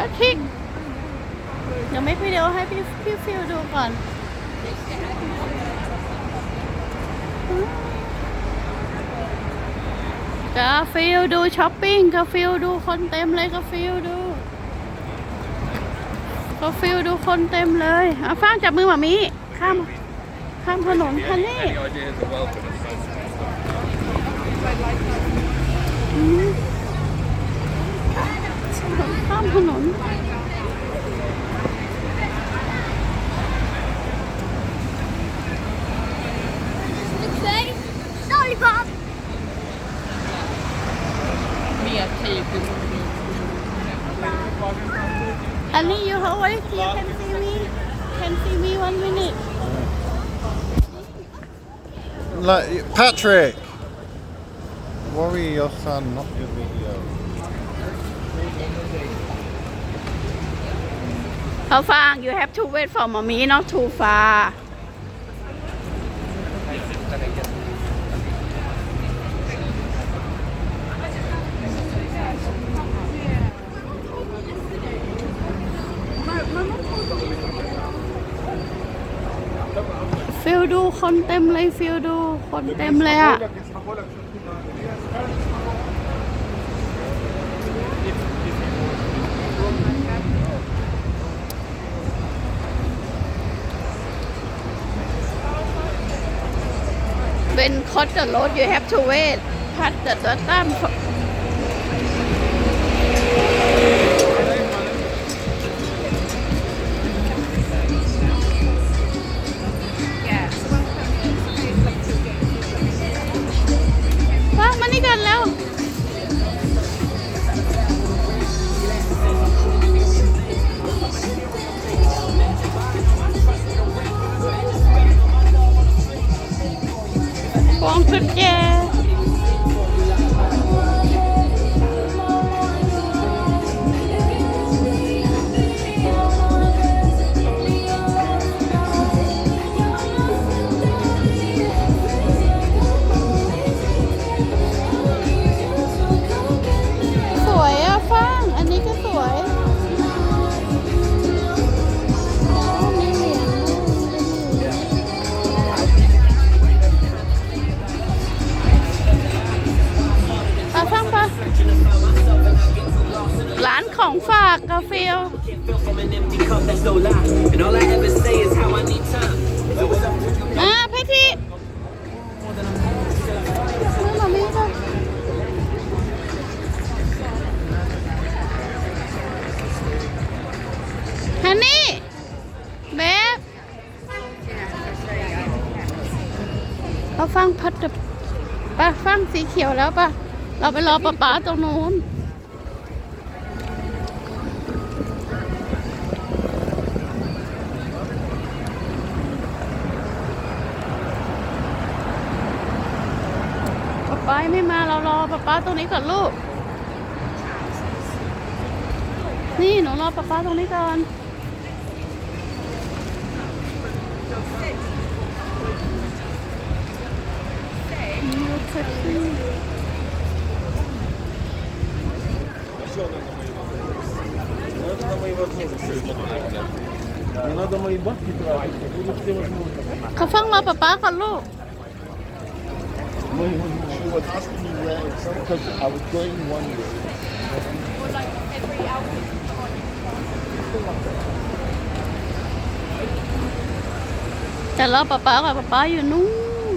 ปาทริก เดี๋ยวไม่วิดีโอให้พี่พี่ฟิลดูก่อนกาฟิลดูช้อปปิ้งกาฟิลดูคนเต็มเลยกาฟิลดูกาฟิลดูคนเต็มเลยเอาฟ้างจับมือหมามีข้ามข้ามถนนคันนี้ นนี้ you how are you can see me can see me one minute Like, Patrick! Worry your son, not your video. เขาฟัง you have to wait for mommy not too far ฟิลดูคนเต็มเลยฟิลดูคนเต็มเลยอะ cut the road you have to wait cut the bottom วง ร้านของฝากกาแฟ Fill from an empty cup that's no lie. And all I ever say is how I need time. อ่าพี่ทีไม่มามีจ้ะฮันนี่เบบเราฟังพัดแบบปะฟังสีเขียวแล้วปะเราไปรอป๊าป๊าตรงนู้น ป้าไม่มาเรารอป้าป้าตรงนี้ก่อนลูก นี่หนูรอป้าป้าตรงนี้ก่อนเขาฟังรอป้าป้าก่อนลูก was asking me where it's from because I was going one way. Or like every album on แต่รอป๊าป๊าก่อนป๊าป๊าอยู่นู่น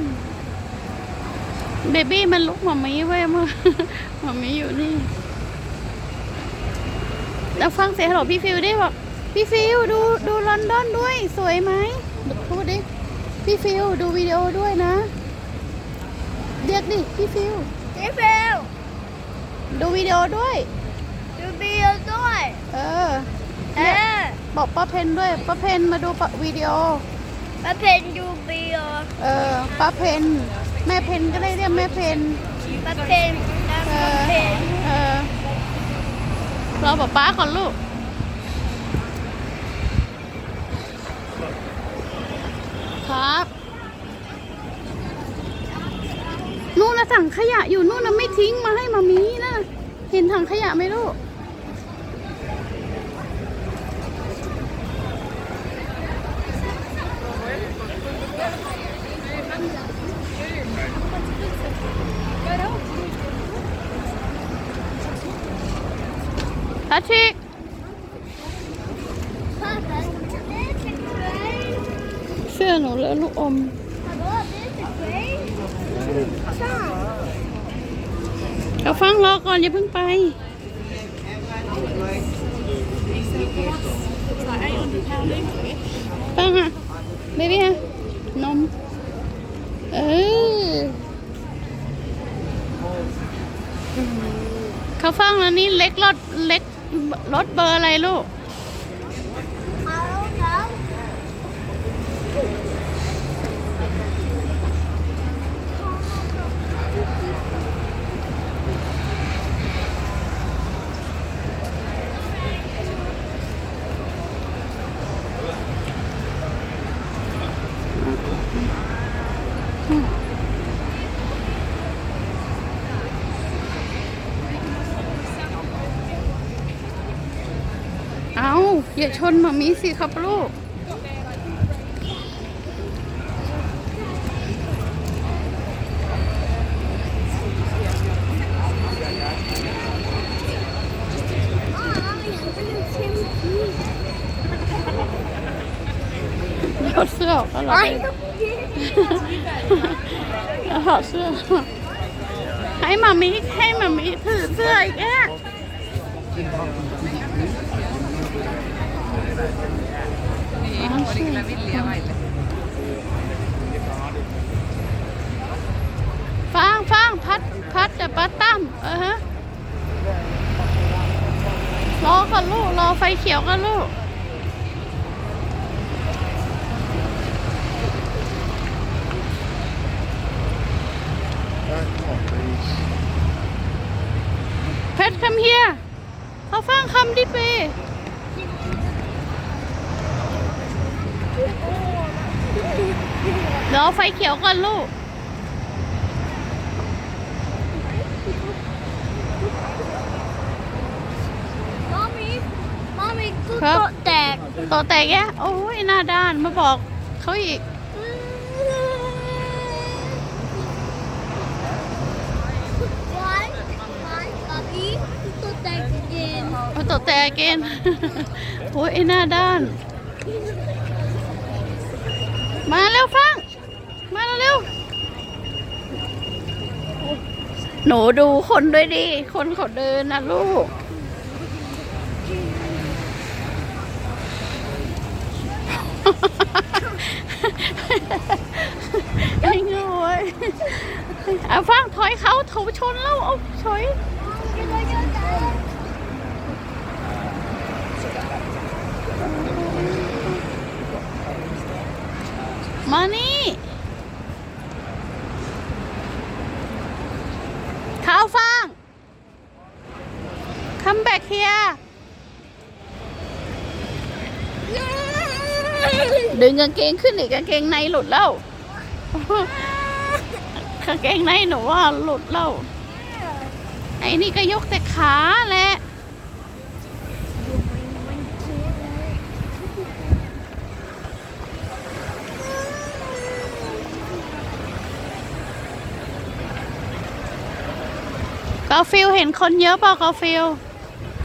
เบบี้มันลุกมามีไว้ยมามามีอยู่นี่แล้วฟังเสียงฮัลโหลพี่ฟิวได้บอกพี่ฟิวดูดูลอนดอนด้วย สวยไหมพูดดิพี่ฟิวดูวิดีโอด้วยนะ รียกดิพี่ฟิว พี่ฟิลดูวิดีโอด้วย ดูบีลด้วย เออเออบอกป้าเพนด้วยป้าเพนมาดูปะวิดีโอมาเพนดูบีลเออป้าเพนแม่เพนก็ได้เรียกแม่เพนมาเพนนะเอมาอเพนเออรอป๊าป๊าก่อนลูกครับ ถังขยะอยู่นู่นนะไม่ทิ้งมาให้มามีนะเห็นถังขยะไหมลูกพัชริกเสื้อหนูแลอะลูกอม เอาฟังรอก่อนอย่าเพิ่งไปฟังอะเบบี้ฮะนม เออเขาฟังแล้วนี่เล็กรถเล็กรถเบอร์อะไรลูก อาอย่าชนมามีสิครับลูก ถอดเสื้อออกแล้วเหรอถอดเสื้อ ให้มามีให้มามีถือเสื้ออีกแอะ Original vilja vaille. ฟัง ฟังพัดพัดแต่ปัดตั้มเออฮะรอกันลูก รอไฟเขียวกันลูก Back off, please. เพชรคำเฮียเขาฟังคำดิเป รอไฟเขียวก่อนลูก Mommy, mommy, ครับตุ๊กแตกต่อแตกแยะโอ้ยหน้าด้านมาบอกเขาอีก One, one, puppy, ตุ๊กแตก again. เอาต่อแตกเกน โอ้ยไอ้หน้าด้าน มาเร็วฟัง มาเร็วหนูดูคนด้วยดิ คนเขาเดินนะลูก ไอ้โง่เว้ยเอาฟังถอยเขาถูชนแล้วเอาถอยมานี่ข้าว ฟ่าง come back here ดึงกางเกงขึ้นอีกกางเกงในหลุดแล้วกางเกงในหนูว่าหลุดแล้ว ไอ้นี่ก็ยกแต่ขาแหละ กาฟิลเห็นคนเยอะเปล่ากาฟิล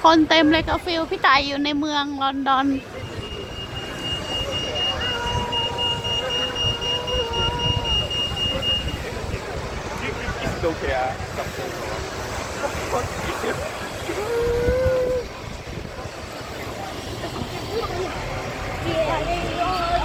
คนเต็มเลยกาฟิลพี่ตายอยู่ในเมืองลอนดอน No.